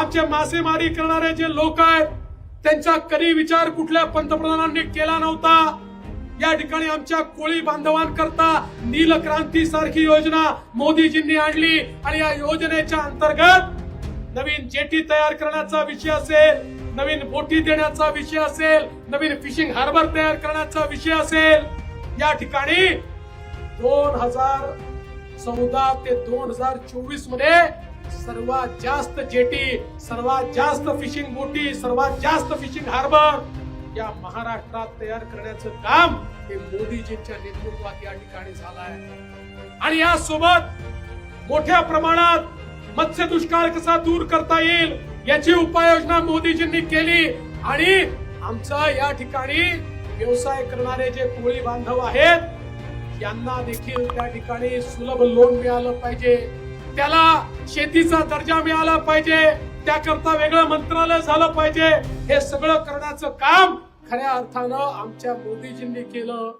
आमचे मासेमारी करणारे जे लोक आहेत त्यांचा कधी विचार कुठल्या पंतप्रधानांनी केला नव्हता. या ठिकाणी आमच्या कोळी बांधवांकरता नील क्रांती सारखी योजना मोदीजींनी आणली आणि या योजनेच्या अंतर्गत नवीन जेटी तयार करण्याचा विषय असेल नवीन बोटी देण्याचा विषय असेल नवीन फिशिंग हार्बर तयार करण्याचा विषय असेल. या ठिकाणी दोन हजार चौदा ते दोन हजार चोवीसमध्ये सर्वात जास्त जेटी सर्वात जास्त फिशिंग बोटी सर्वात जास्त फिशिंग हार्बर या महाराष्ट्रात तयार करण्याचं काम हे मोदीजींच्या नेतृत्वात या ठिकाणी झालं आहे. आणि यासोबत मोठ्या प्रमाणात मत्स्य दुष्काळ कसा दूर करता येईल याची उपाययोजना मोदीजींनी केली आणि आमचा या ठिकाणी व्यवसाय करणारे जे कोळी बांधव आहेत यांना देखील त्या ठिकाणी सुलभ लोन मिळालं पाहिजे. त्याला शेतीचा दर्जा मिळाला पाहिजे. त्याकरता वेगळं मंत्रालय झालं पाहिजे. हे सगळं करण्याचं काम खऱ्या अर्थानं आमच्या मोदीजींनी केलं.